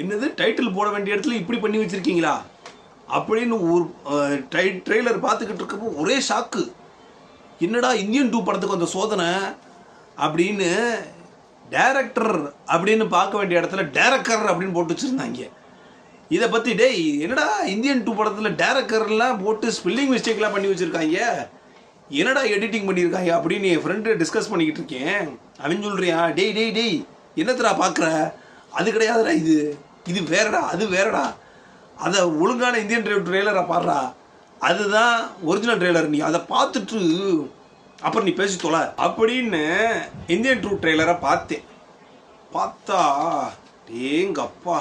என்னது டைட்டில் போட வேண்டிய இடத்துல இப்படி பண்ணி வச்சிருக்கீங்களா? அப்படின்னு ஒரு டை ட்ரெய்லர் பார்த்துக்கிட்டு இருக்கப்போ ஒரே ஷாக்கு என்னடா இந்தியன் டூ படத்துக்கு வந்த சோதனை? அப்படின்னு டேரக்டர் அப்படின்னு பார்க்க வேண்டிய இடத்துல டேரக்டர் அப்படின்னு போட்டு வச்சுருந்தாங்க. இதை பற்றி டேய் என்னடா இந்தியன் டூ படத்தில் டேரக்டர்லாம் போட்டு ஸ்பெல்லிங் மிஸ்டேக்லாம் பண்ணி வச்சுருக்காங்க? என்னடா எடிட்டிங் பண்ணியிருக்காங்க அப்படின்னு என் ஃப்ரெண்டு டிஸ்கஸ் பண்ணிக்கிட்டு இருக்கேன். அவன் சொல்கிறியா டேய் டேய் டேய் என்னத்தடா பார்க்குற? அது கிடையாதுடா இது. இது வேறடா அது வேறடா. அதை ஒழுங்கான இந்தியன் ட்ரெய்லரை பாடுறா. அதுதான் ஒரிஜினல் ட்ரெய்லர் நீ. அதை பார்த்துட்டு அப்புறம் நீ பேசி தொலை. அப்படின்னு இந்தியன் ட்ரூ ட்ரெய்லரை பார்த்தேன். பார்த்தா டேங்கப்பா.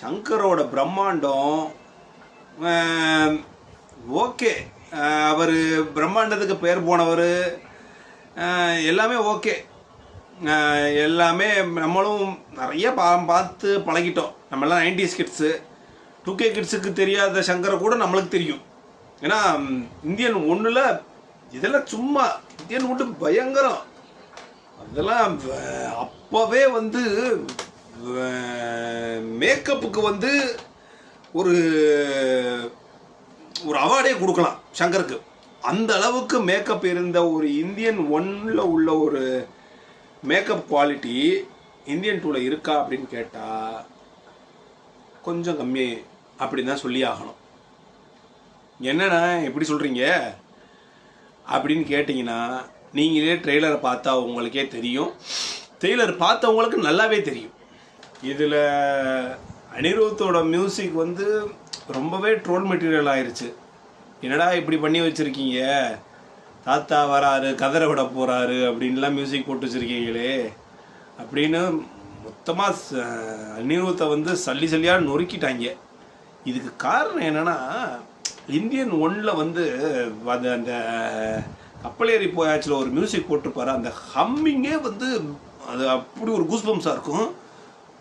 சங்கரோட பிரம்மாண்டம் ஓகே. அவர் பிரம்மாண்டத்துக்கு பேர் போனவர். எல்லாமே ஓகே. எல்லாமே நம்மளும் நிறைய பா பார்த்து பழகிட்டோம். நம்மளாம் நைன்டிஸ் கிட்ஸு டூ கே கிட்ஸுக்கு தெரியாத சங்கரை கூட நம்மளுக்கு தெரியும். ஏன்னா இந்தியன் ஒன்றில் இதெல்லாம் சும்மா இந்தியன் ஒன்று பயங்கரம். அதெல்லாம் அப்போவே வந்து மேக்கப்புக்கு வந்து ஒரு ஒரு அவார்டே கொடுக்கலாம் சங்கருக்கு. அந்த அளவுக்கு மேக்கப் இருந்த ஒரு இந்தியன் ஒன்றில் உள்ள ஒரு மேக்கப் குவாலிட்டி இந்தியன் டூவில் இருக்கா அப்படின்னு கேட்டால் கொஞ்சம் கம்மி அப்படின்னு தான் சொல்லி ஆகணும். என்னண்ணா எப்படி சொல்கிறீங்க அப்படின்னு கேட்டிங்கன்னா நீங்களே ட்ரெய்லரை பார்த்தா உங்களுக்கே தெரியும். ட்ரெய்லர் பார்த்தவங்களுக்கு நல்லாவே தெரியும். இதில் அனிருத்தோட மியூசிக் வந்து ரொம்பவே ட்ரோல் மெட்டீரியல் ஆயிடுச்சு என்னடா இப்படி பண்ணி வச்சுருக்கீங்க? தாத்தா வராரு கதரை விட போகிறாரு அப்படின்லாம் மியூசிக் போட்டு வச்சுருக்கீங்களே. அப்படின்னு மொத்தமாக அனிருத்தை வந்து சல்லி சல்லியாக நொறுக்கிட்டாங்க. இதுக்கு காரணம் என்னன்னா இந்தியன் ஒன்ல வந்து அந்த அந்த கப்பலேறி போயாச்சில் ஒரு மியூசிக் போட்டிருப்பாரு. அந்த ஹம்மிங்கே வந்து அது அப்படி ஒரு கூஸ்பம்ஸாக இருக்கும்.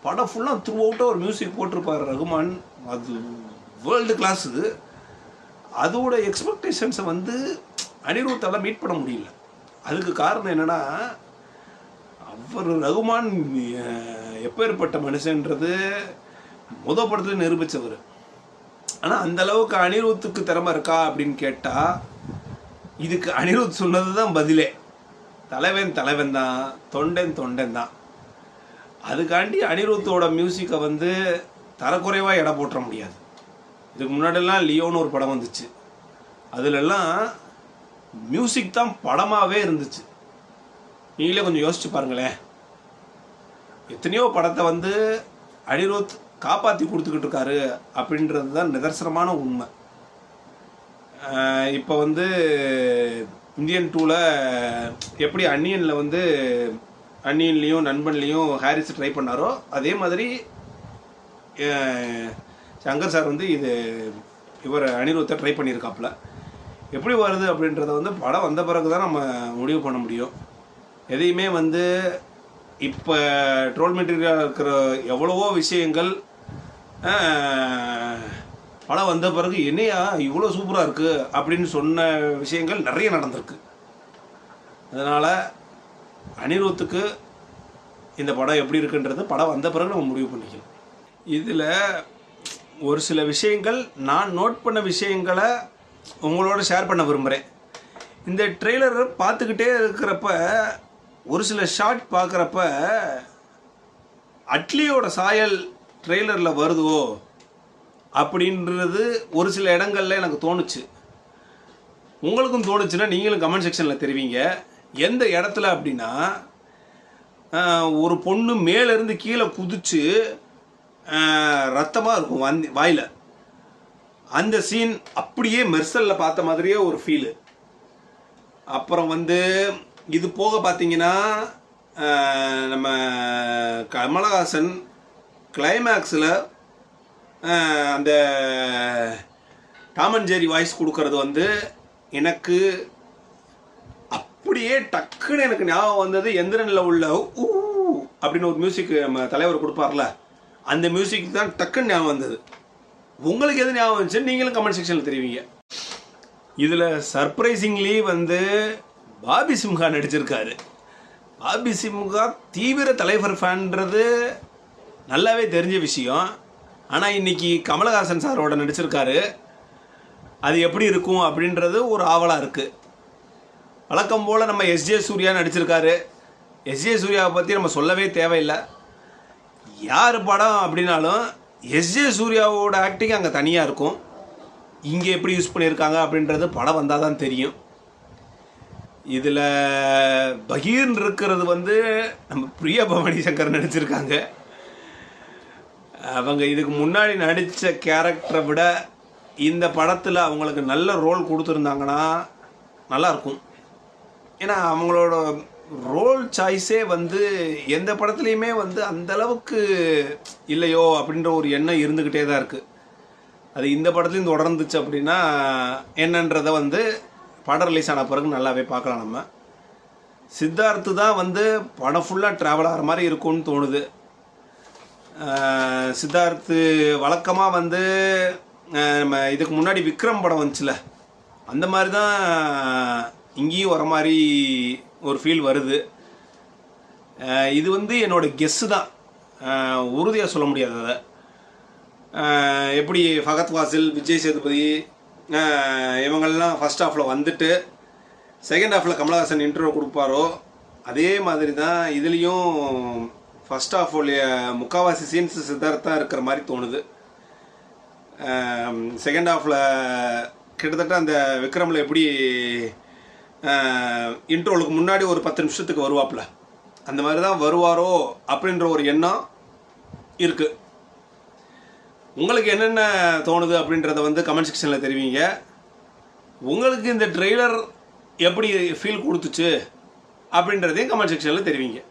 படம் ஃபுல்லாக த்ரூ அவுட்டாக ஒரு மியூசிக் போட்டிருப்பார் ரகுமான். அது வேர்ல்டு கிளாஸு அதோட எக்ஸ்பெக்டேஷன்ஸை வந்து அனிருத்தால் மீட் பண்ண முடியல. அதுக்கு காரணம் என்னன்னா அவர் ரகுமான் எப்பேற்பட்ட மனுஷன்றது முத படத்தில் நிரூபிச்சவர். ஆனால் அந்த அளவுக்கு அனிருத்துக்கு திறமை இருக்கா அப்படின்னு கேட்டால் இதுக்கு அனிருத் சொன்னது தான் பதிலே. தலைவன் தலைவன் தான் தொண்டன் தொண்டன் தான். அதுக்காண்டி அனிருத்தோட மியூசிக்கை வந்து தரக்குறைவாக எடை போட்டுற முடியாது. இதுக்கு முன்னாடிலாம் லியோன்னு ஒரு படம் வந்துச்சு. அதுலெல்லாம் மியூசிக் தான் படமாகவே இருந்துச்சு. நீங்களே கொஞ்சம் யோசிச்சு பாருங்களேன். எத்தனையோ படத்தை வந்து அனிருத் காப்பாற்றி கொடுத்துக்கிட்டு இருக்காரு அப்படின்றது தான் நிதர்சனமான உண்மை. இப்போ வந்து இந்தியன் டூவில் எப்படி அன்னியனில் வந்து அன்னியன்லேயும் நண்பன்லேயும் ஹாரிஸ் ட்ரை பண்ணாரோ அதே மாதிரி சங்கர் சார் வந்து இது இவர் அனிருத்தை ட்ரை பண்ணியிருக்காப்புல எப்படி வருது அப்படின்றத வந்து படம் வந்த பிறகு தான் நம்ம முடிவு பண்ண முடியும். எதையுமே வந்து இப்போ ட்ரோல் மெட்டீரியலாக இருக்கிற எவ்வளவோ விஷயங்கள் படம் வந்த பிறகு என்னையா இவ்வளோ சூப்பராக இருக்குது அப்படின்னு சொன்ன விஷயங்கள் நிறைய நடந்திருக்கு. அதனால் அனிருத்துக்கு இந்த படம் எப்படி இருக்குன்றது படம் வந்த பிறகு நம்ம முடிவு பண்ணிக்கலாம். இதில் ஒரு சில விஷயங்கள் நான் நோட் பண்ண விஷயங்களை உங்களோட ஷேர் பண்ண விரும்புகிறேன் இந்த ட்ரெய்லர் பார்த்துக்கிட்டே இருக்கிறப்ப ஒரு சில ஷாட் பார்க்குறப்ப அட்லியோட சாயல் ட்ரெய்லரில் வருதோ அப்படின்றது ஒரு சில இடங்கள்ல எனக்கு தோணுச்சு. உங்களுக்கும் தோணுச்சுன்னா நீங்களும் கமெண்ட் செக்ஷனில் தெரிவிங்க. எந்த இடத்துல அப்படின்னா ஒரு பொண்ணு மேலேருந்து கீழே குதிச்சு ரத்தமாக இருக்கும் வந்தி வாயில். அந்த சீன் அப்படியே மெர்சலில் பார்த்த மாதிரியே ஒரு ஃபீலு அப்புறம் வந்து இது போக பார்த்தீங்கன்னா நம்ம கமலஹாசன் கிளைமேக்ஸில் அந்த டாம் அண்ட் ஜெரி வாய்ஸ் கொடுக்கறது வந்து எனக்கு அப்படியே டக்குன்னு எனக்கு ஞாபகம் வந்தது எந்திரனில் உள்ள ஊ அப்படின்னு ஒரு மியூசிக் நம்ம தலைவர் கொடுப்பார்ல அந்த மியூசிக் தான் டக்குன்னு ஞாபகம் வந்தது. உங்களுக்கு எது ஞாபகம் வந்துச்சு நீங்களும் கமெண்ட் செக்ஷனில் தெரிவிங்க. இதில் சர்ப்ரைசிங்லி வந்து பாபி சிம்ஹா நடிச்சிருக்காரு. பாபி சிம்ஹா தீவிர தலைவர் ஃபேன்றது நல்லாவே தெரிஞ்ச விஷயம். ஆனால் இன்னைக்கு கமலஹாசன் சாரோட நடிச்சிருக்காரு. அது எப்படி இருக்கும் அப்படின்றது ஒரு ஆவலாக இருக்குது வழக்கம் போல் நம்ம எஸ்ஜே சூர்யா நடிச்சிருக்காரு. எஸ்ஜே சூர்யாவை பற்றி நம்ம சொல்லவே தேவையில்லை. யார் படம் அப்படின்னாலும் எஸ்ஜே சூர்யாவோட ஆக்டிங் அங்கே தனியாக இருக்கும். இங்கே எப்படி யூஸ் பண்ணியிருக்காங்க அப்படின்றது படம் வந்தால் தான் தெரியும். இதில் பகீர்னு இருக்கிறது வந்து நம்ம பிரியா பவானி சங்கர் நடிச்சிருக்காங்க. அவங்க இதுக்கு முன்னாடி நடித்த கேரக்டரை விட இந்த படத்தில் அவங்களுக்கு நல்ல ரோல் கொடுத்துருந்தாங்கன்னா நல்லாயிருக்கும். ஏன்னா அவங்களோட ரோல் சாய்ஸே வந்து எந்த படத்துலையுமே வந்து அந்த அளவுக்கு இல்லையோ அப்படின்ற ஒரு எண்ணம் இருந்துக்கிட்டே தான் இருக்குது அது இந்த படத்துலையும் தொடர்ந்துச்சு அப்படின்னா என்னன்றதை வந்து படம் ரிலீஸ் ஆன பிறகு நல்லாவே பார்க்கலாம் நம்ம. சித்தார்த்து தான் வந்து படம் ஃபுல்லாக ட்ராவல் ஆகிற மாதிரி இருக்கும்னு தோணுது. சித்தார்த்து வழக்கமாக வந்து நம்ம இதுக்கு முன்னாடி விக்ரம் படம் வந்துச்சுல. அந்த மாதிரி தான் இங்கேயும் வர மாதிரி ஒரு ஃபீல் வருது. இது வந்து என்னோடய கெஸ்ஸு தான். உறுதியாக சொல்ல முடியாது அதை. எப்படி ஃபகத் வாசில் விஜய் சேதுபதி இவங்கள்லாம் ஃபஸ்ட் ஹாஃபில் வந்துட்டு செகண்ட் ஹாஃபில் கமலஹாசன் இன்டர்வியூ கொடுப்பாரோ அதே மாதிரி தான் இதுலேயும் ஃபர்ஸ்ட் ஹாஃபுடைய முக்காவாசி சீன்ஸ் சித்தார்த்தாக இருக்கிற மாதிரி தோணுது. செகண்ட் ஹாஃபில் கிட்டத்தட்ட அந்த விக்ரமில் எப்படி இன்ட்ரோலுக்கு முன்னாடி ஒரு பத்து நிமிஷத்துக்கு வருவாப்புல. அந்த மாதிரி தான் வருவாரோ அப்படின்ற ஒரு எண்ணம் இருக்குது உங்களுக்கு என்னென்ன தோணுது அப்படின்றத வந்து கமெண்ட் செக்ஷனில் தெரிவிங்க. உங்களுக்கு இந்த ட்ரெய்லர் எப்படி ஃபீல் கொடுத்துச்சு அப்படின்றதையும் கமெண்ட் செக்ஷனில் தெரிவிங்க.